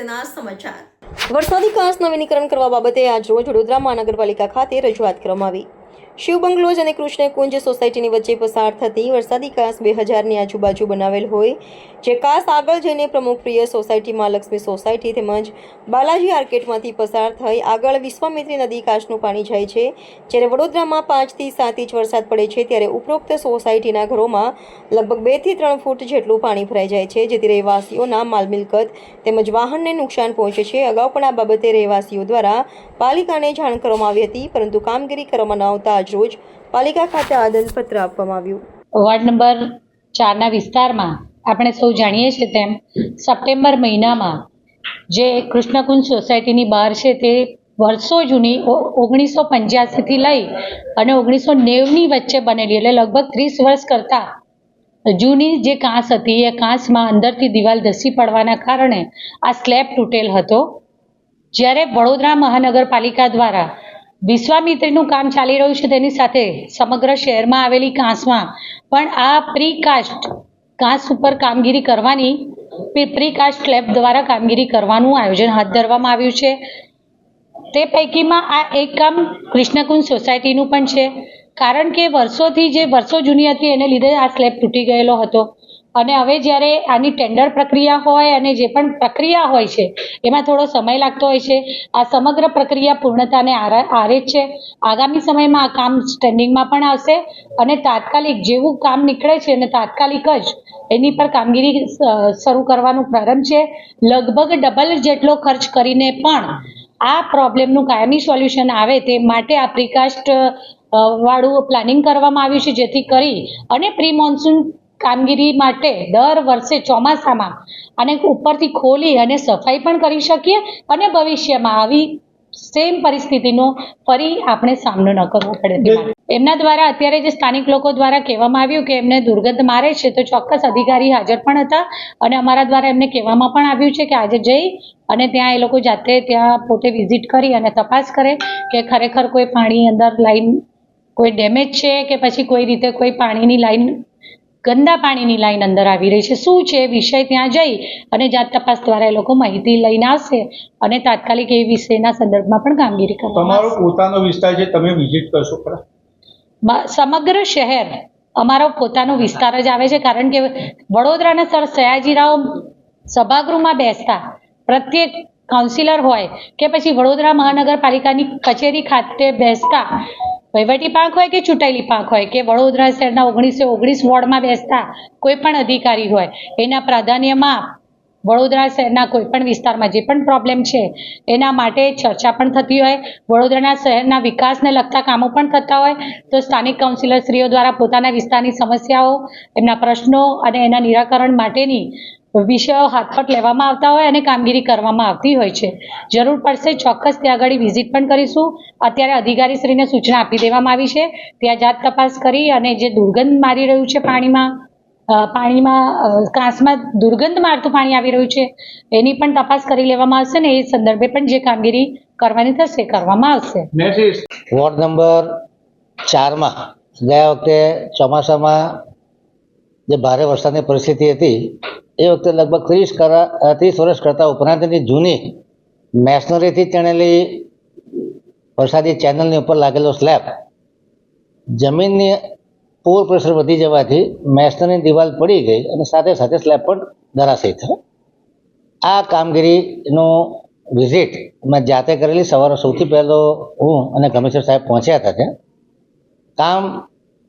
અગત્યના સમાચાર. વરસાદી કાંસ નવીનીકરણ કરવા બાબતે આજ રોજ વડોદરા મહાનગરપાલિકા ખાતે રજૂઆત કરવામાં આવી. શિવ બંગલોજ અને કૃષ્ણ કુંજ સોસાયટીની વચ્ચે પસાર થતી વરસાદી કાસ બે હજારની આજુબાજુ બનાવેલ હોય, જે કાસ આગળ જઈને પ્રમુખ પ્રિય લક્ષ્મી સોસાયટી તેમજ બાલાજી આર્કેટમાંથી પસાર થઈ આગળ વિશ્વામિત્રી નદી કાશનું પાણી જાય છે. જ્યારે વડોદરામાં પાંચથી સાત ઇંચ વરસાદ પડે છે, ત્યારે ઉપરોક્ત સોસાયટીના ઘરોમાં લગભગ બેથી ત્રણ ફૂટ જેટલું પાણી ભરાઈ જાય છે, જેથી રહેવાસીઓના માલ મિલકત તેમજ વાહનને નુકસાન પહોંચે છે. અગાઉ પણ આ બાબતે રહેવાસીઓ દ્વારા પાલિકાને જાણ કરવામાં આવી હતી, પરંતુ કામગીરી કરવામાં ન આવતા આજરોજ પાલિકા ખાતે આદનપત્ર આપવામાં આવ્યું. વોર્ડ નંબર ચારના વિસ્તારમાં આપણે સૌ જાણીએ છીએ તેમ સપ્ટેમ્બર મહિનામાં જે કૃષ્ણકુંજ સોસાયટીની બહાર છે તે વર્ષો જૂની ઓગણીસો પંચ્યાસીથી લઈ અને ઓગણીસો નેવની વચ્ચે બનેલી એટલે લગભગ ત્રીસ વર્ષ કરતાં જૂની જે કાંસ હતી એ કાંસમાં અંદરથી દિવાલ ધસી પડવાના કારણે આ સ્લેબ તૂટેલ હતો. જ્યારે વડોદરા મહાનગરપાલિકા દ્વારા વિશ્વામિત્રીનું કામ ચાલી રહ્યું છે તેની સાથે સમગ્ર શહેરમાં આવેલી કાંસમાં. પણ આ પ્રીકાસ્ટ કાંસ ઉપર કામગીરી કરવાની પ્રીકાસ્ટ લેબ દ્વારા કામગીરી કરવાનું આયોજન હાથ ધરવામાં આવ્યું છે. તે પૈકીમાં આ એક કામ કૃષ્ણકુંજ સોસાયટીનું પણ છે. કારણ કે વર્ષોથી જે, વર્ષો જૂની હતી, એને લીધે આ સ્લેબ તૂટી ગયેલો હતો. અને હવે જ્યારે આની ટેન્ડર પ્રક્રિયા હોય અને જે પણ પ્રક્રિયા હોય છે, એમાં થોડો સમય લાગતો હોય છે. આ સમગ્ર પ્રક્રિયા પૂર્ણતાને આરે જ છે. આગામી સમયમાં આ કામ સ્ટેન્ડિંગમાં પણ આવશે અને તાત્કાલિક જેવું કામ નીકળે છે અને તાત્કાલિક જ એની પર કામગીરી શરૂ કરવાનું પ્રારંભ છે. લગભગ ડબલ જેટલો ખર્ચ કરીને પણ આ પ્રોબ્લેમનું કાયમી સોલ્યુશન આવે તે માટે આ પ્રિકાસ્ટ વાળું પ્લાનિંગ કરવામાં આવ્યું છે જેથી કરી અને પ્રી મોન્સૂન કામગીરી માટે દર વર્ષે ચોમાસામાં અને ઉપરથી ખોલી અને સફાઈ પણ કરી શકીએ અને ભવિષ્યમાં આવી સેમ પરિસ્થિતિનો ફરી આપણે સામનો ન કરવો પડે એમના દ્વારા અત્યારે જે સ્થાનિક લોકો દ્વારા કહેવામાં આવ્યું કે એમને દુર્ગંધ મારે છે તો ચોક્કસ અધિકારી હાજર પણ હતા અને અમારા દ્વારા એમને કહેવામાં પણ આવ્યું છે કે આજે જઈ અને ત્યાં એ લોકો જાતે ત્યાં પોતે વિઝિટ કરી અને તપાસ કરે કે ખરેખર કોઈ પાણી અંદર લાઈન કોઈ ડેમેજ છે કે પછી કોઈ રીતે કોઈ પાણીની લાઈન ગંદા પાણીની લાઈન અંદર આવી રહી છે. શું છે? એ વિષય ત્યાં જઈ અને જાત તપાસ દ્વારા એ લોકો માહિતી લઈને આવશે અને તાત્કાલિક એ વિષયના સંદર્ભમાં પણ કામગીરી કરશે તમારો પોતાનો વિસ્તાર છે તમે વિઝિટ કરશો ખરા સમગ્ર શહેર અમારો પોતાનો વિસ્તાર જ આવે છે કારણ કે વડોદરાના સર સયાજીરાવ સભાગૃહમાં બેસતા પ્રત્યેક કાઉન્સિલર હોય કે પછી વડોદરા મહાનગરપાલિકાની કચેરી ખાતે બેસતા વહીવટી પાંખ હોય કે ચૂંટાયેલી પાંખ હોય કે વડોદરા શહેરના ઓગણીસો ઓગણીસ વોર્ડમાં બેસતા કોઈ પણ અધિકારી હોય, એના પ્રાધાન્યમાં વડોદરા શહેરના કોઈ પણ વિસ્તારમાં જે પણ પ્રોબ્લેમ છે, એના માટે ચર્ચા પણ થતી હોય. વડોદરાના શહેરના વિકાસને લગતા કામો પણ થતા હોય. તો સ્થાનિક કાઉન્સિલરશ્રીઓ દ્વારા પોતાના વિસ્તારની સમસ્યાઓ, એમના પ્રશ્નો અને એના નિરાકરણ માટેની વિષયો હાથપટ લેવામાં આવતા હોય અને કામગીરી કરવામાં આવતી હોય છે. જરૂર પડશે ચોક્કસ ત્યાં આગળ વિઝિટ પણ કરીશું. અત્યારે અધિકારીશ્રીને સૂચના આપી દેવામાં આવી છે. ત્યાં જાત તપાસ કરી અને જે દુર્ગંધ મારી રહ્યું છે પાણીમાં પાણીમાં કાંસમાં દુર્ગંધ મારતું પાણી આવી રહ્યું છે એની પણ તપાસ કરી લેવામાં આવશે ને એ સંદર્ભે પણ જે કામગીરી કરવાની થશે કરવામાં આવશે. વોર્ડ નંબર ચારમાં ગયા વખતે ચોમાસામાં જે ભારે વરસાદની પરિસ્થિતિ હતી એ વખતે લગભગ ત્રીસ કરા ત્રીસ વર્ષ કરતાં ઉપરાંતની જૂની મેશનરીથી ચણેલી વરસાદી ચેનલની ઉપર લાગેલો સ્લેબ જમીનની પૂર પ્રેશર વધી જવાથી મેશનરીની દિવાલ પડી ગઈ અને સાથે સાથે સ્લેબ પણ ધરાશયી થયો. આ કામગીરીનું વિઝિટ મેં જાતે કરેલી. સવારે સૌથી પહેલો હું અને કમિશનર સાહેબ પહોંચ્યા હતા ત્યાં. કામ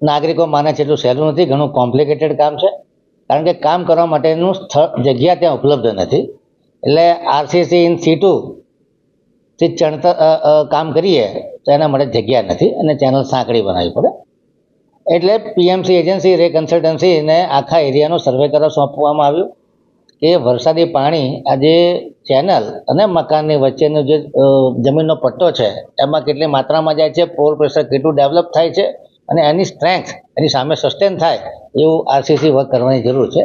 નાગરિકો માને છે એટલું સહેલું નથી. ઘણું કોમ્પ્લિકેટેડ કામ છે. કારણ કે કામ કરવા માટેનું સ્થળ, જગ્યા ત્યાં ઉપલબ્ધ નથી. એટલે આરસીસી ઇન સીટુ થી ચણતર કામ કરીએ તો એના માટે જગ્યા નથી અને ચેનલ સાંકડી બનાવવી પડે. એટલે પીએમસી એજન્સી રે કન્સલ્ટન્સીને આખા એરિયાનો સર્વે કરવા સોંપવામાં આવ્યું કે વરસાદી પાણી આ જે ચેનલ અને મકાનની વચ્ચેનો જે જમીનનો પટ્ટો છે, એમાં કેટલી માત્રામાં જાય છે પોર પ્રેશર કેટલું ડેવલપ થાય છે અને એની સ્ટ્રેન્થ એની સામે સસ્ટેન થાય એવું આરસીસી વર્ક કરવાની જરૂર છે.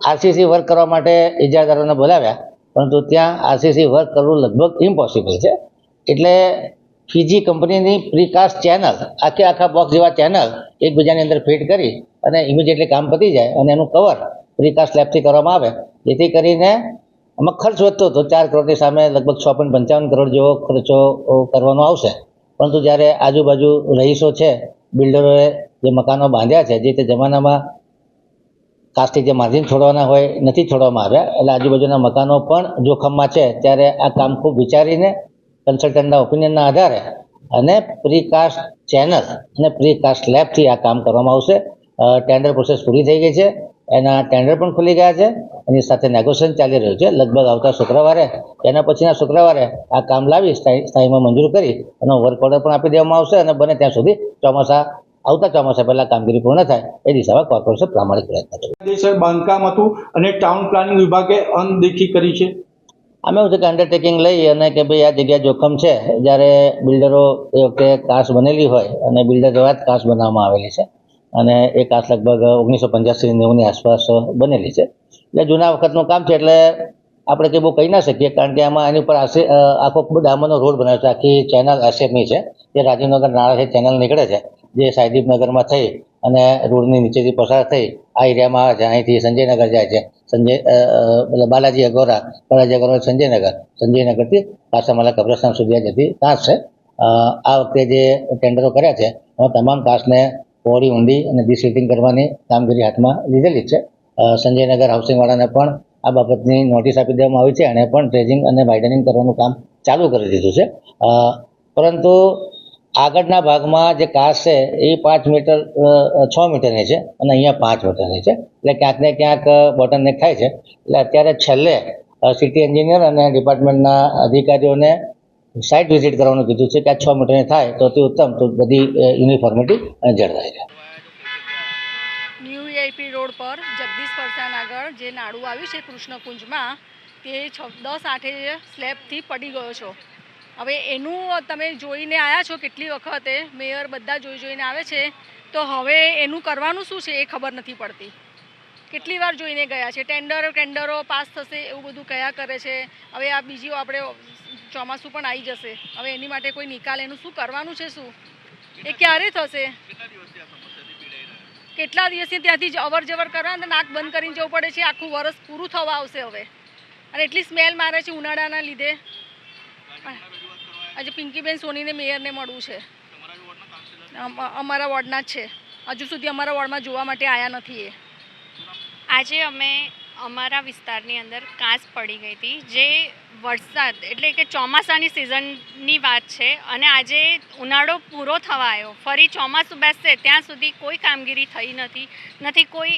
આરસીસી વર્ક કરવા માટે ઇજાદારોને બોલાવ્યા, પરંતુ ત્યાં આરસીસી વર્ક કરવું લગભગ ઇમ્પોસિબલ છે. એટલે ફીજી કંપનીની પ્રીકાસ્ટ ચેનલ આખે આખા બોક્સ જેવા ચેનલ એકબીજાની અંદર ફિટ કરી અને ઇમિડિયેટલી કામ પતી જાય અને એનું કવર પ્રીકાસ્ટ લેબથી કરવામાં આવે. જેથી કરીને આમાં ખર્ચ વધતો હતો ચાર કરોડની સામે લગભગ છ પોઈન્ટ પંચાવન કરોડ જેવો ખર્ચો કરવાનો આવશે. પરંતુ જ્યારે આજુબાજુ રહીશો છે બિલ્ડરોએ જે મકાનો બાંધ્યા છે, જે તે જમાનામાં કાસ્ટથી જે માર્જિન છોડવાના હોય, નથી છોડવામાં આવ્યા. એટલે આજુબાજુના મકાનો પણ જોખમમાં છે. ત્યારે આ કામ ખૂબ વિચારીને કન્સલ્ટન્ટના ઓપિનિયનના આધારે અને પ્રીકાસ્ટ ચેનલ અને પ્રીકાસ્ટ લેબથી આ કામ કરવામાં આવશે. ટેન્ડર પ્રોસેસ પૂરી થઈ ગઈ છે. એના ટેન્ડર પણ ખુલી ગયા છે. એની સાથે નેગોશિયન ચાલી રહ્યું છે. લગભગ આવતા શુક્રવારે એના પછીના શુક્રવારે આ કામ લાવી સ્થાયી સ્થાયીમાં મંજૂર કરી એનો વર્ક ઓર્ડર પણ આપી દેવામાં આવશે અને બને ત્યાં સુધી ચોમાસા આવતા ચોમાસા પહેલા કામગીરી પૂર્ણ થાય એ દિશામાં કોર્પોરેશન પ્રામાણિક પ્રયત્ન કાયદેસર બાંધકામ હતું અને ટાઉન પ્લાનિંગ વિભાગે અનદેખી કરી છે? અમે એવું છે કે અન્ડરટેકિંગ લઈ અને કે ભાઈ આ જગ્યા જોખમ છે. જ્યારે બિલ્ડરો એ વખતે કાસ બનેલી હોય અને બિલ્ડર દ્વારા જ કાસ બનાવવામાં આવેલી છે. અને એ કાસ લગભગ ઓગણીસો પંચ્યાસી નેવુંની આસપાસ બનેલી છે. એટલે જૂના વખતનું કામ છે એટલે આપણે તે બહુ કહી ના શકીએ કારણ કે આમાં એની ઉપર આશે આખો ડામરનો રોડ બનાવ્યો છે. આખી ચેનલ આશેપની છે. જે રાજીવનગર નાળાથી ચેનલ નીકળે છે જે સાયદીપનગરમાં થઈ અને રોડની નીચેથી પસાર થઈ આ એરિયામાં આવે છે. અહીંથી સંજયનગર જાય છે. સંજય અ, બાલાજી અગોરા બાલાજી અગોરા સંજયનગર. સંજયનગરથી કાસામાલા કબ્રસ્તાન સુધી જતી કાંસ છે. આ વખતે જે ટેન્ડરો કર્યા છે એમાં તમામ કાંસને પહોળી ઊંડી અને ડિસીટિંગ કરવાની કામગીરી હાથમાં લીધેલી છે. સંજયનગર હાઉસિંગવાળાને પણ આ બાબતની નોટિસ આપી દેવામાં આવી છે. અને પણ ડ્રેજિંગ અને વાઇડનિંગ કરવાનું કામ ચાલુ કરી દીધું છે. પરંતુ આગળના ભાગમાં જે કાચ છે એ પાંચ મીટર છ મીટરની છે અને અહીંયા પાંચ મીટરની છે. એટલે ક્યાંક ને ક્યાંક બોટલનેક થાય છે. એટલે અત્યારે છેલ્લે સિટી એન્જિનિયર અને ડિપાર્ટમેન્ટના અધિકારીઓને સાઇટ વિઝિટ કરવાનું કીધું છે કે આ છ મીટરની થાય તો તે ઉત્તમ. તો બધી યુનિફોર્મિટી જળવાય છે ન્યૂ વીઆઈપી રોડ પર જગદીશ પરસાન આગળ જે નાડું આવ્યું છે કૃષ્ણકુંજમાં, તે છ, દસ આઠે સ્લેબથી પડી ગયો છો. હવે એનું તમે જોઈને આવ્યા છો કેટલી વખતે, મેયર બધા જોઈ જોઈને આવે છે, તો હવે એનું કરવાનું શું છે એ ખબર નથી પડતી. કેટલી વાર જોઈને ગયા છે? ટેન્ડર ટેન્ડરો પાસ થશે એવું બધું કયા કરે છે? હવે આ બીજી આપણે ચોમાસું પણ આવી જશે. હવે એની માટે કોઈ નિકાલ, એનું શું કરવાનું છે શું? એ ક્યારે થશે? કેટલા દિવસથી ત્યાંથી અવર જવર કરવા અને નાક બંધ કરીને જવું પડે છે? આખું વરસ પૂરું થવા આવશે હવે. અને એટલી સ્મેલ મારે છે ઉનાળાના લીધે. આજે પિંકીબેન સોનીને મેયરને મળવું છે. અમારા વોર્ડના જ છે. હજુ સુધી અમારા વોર્ડમાં જોવા માટે આવ્યા નથી એ. આજે અમે અમારા વિસ્તારની અંદર કાંસ પડી ગઈ હતી, જે વરસાદ એટલે કે ચોમાસાની સિઝનની વાત છે અને આજે ઉનાળો પૂરો થવા આવ્યો. ફરી ચોમાસું બેસશે, ત્યાં સુધી કોઈ કામગીરી થઈ નથી નથી કોઈ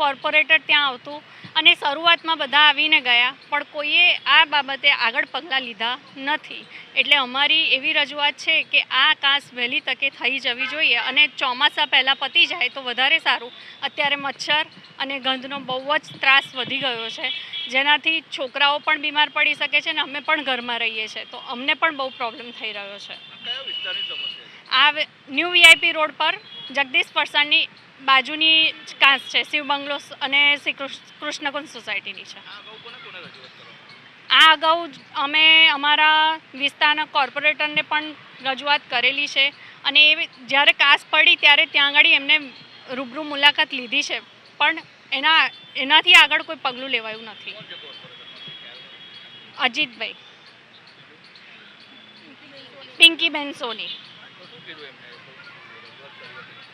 કોર્પોરેટર ત્યાં આવતું અને શરૂઆતમાં બધા આવીને ગયા પણ કોઈએ આ બાબતે આગળ પગલાં લીધા નથી. એટલે અમારી એવી રજૂઆત છે કે આ કાંસ વહેલી તકે થઈ જવી જોઈએ અને ચોમાસા પહેલાં પતી જાય તો વધારે સારું. અત્યારે મચ્છર અને ગંધનો બહુ જ ત્રાસ વધી ગયો છે. જેનાથી છોકરાઓ પણ બીમાર પડી શકે છે અને અમે પણ ઘરમાં રહીએ છીએ. તો અમને પણ બહુ પ્રોબ્લેમ થઈ રહ્યો છે. આ ન્યૂ વીઆઈપી રોડ પર જગદીશ પરસાણની બાજુની કાંસ છે શિવ બંગલો અને શ્રી કૃષ્ણ કૃષ્ણકુંજ સોસાયટીની છે. આ અગાઉ અમે અમારા વિસ્તારના કોર્પોરેટરને પણ રજૂઆત કરેલી છે અને એ જ્યારે કાસ પડી ત્યારે ત્યાં આગળ એમને રૂબરૂ મુલાકાત લીધી છે. પણ એના એનાથી આગળ કોઈ પગલું લેવાયું નથી. અજીતભાઈ. પિંકીબેન સોની.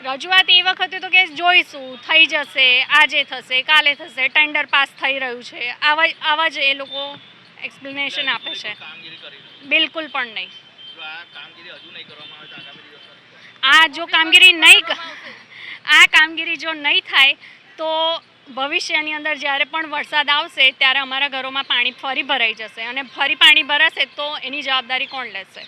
રજૂઆત એ વખતે તો કે જોઈશું, થઈ જશે, આજે થશે, કાલે થશે ટેન્ડર પાસ થઈ રહ્યું છે. આવા આવા જ એ લોકો એક્સપ્લેનેશન આપે છે. બિલકુલ પણ નહીં. આ જો કામગીરી નહીં આ કામગીરી જો નહીં થાય, તો ભવિષ્યની અંદર જ્યારે પણ વરસાદ આવશે, ત્યારે અમારા ઘરોમાં પાણી ફરી ભરાઈ જશે. અને ફરી પાણી ભરાશે તો એની જવાબદારી કોણ લેશે?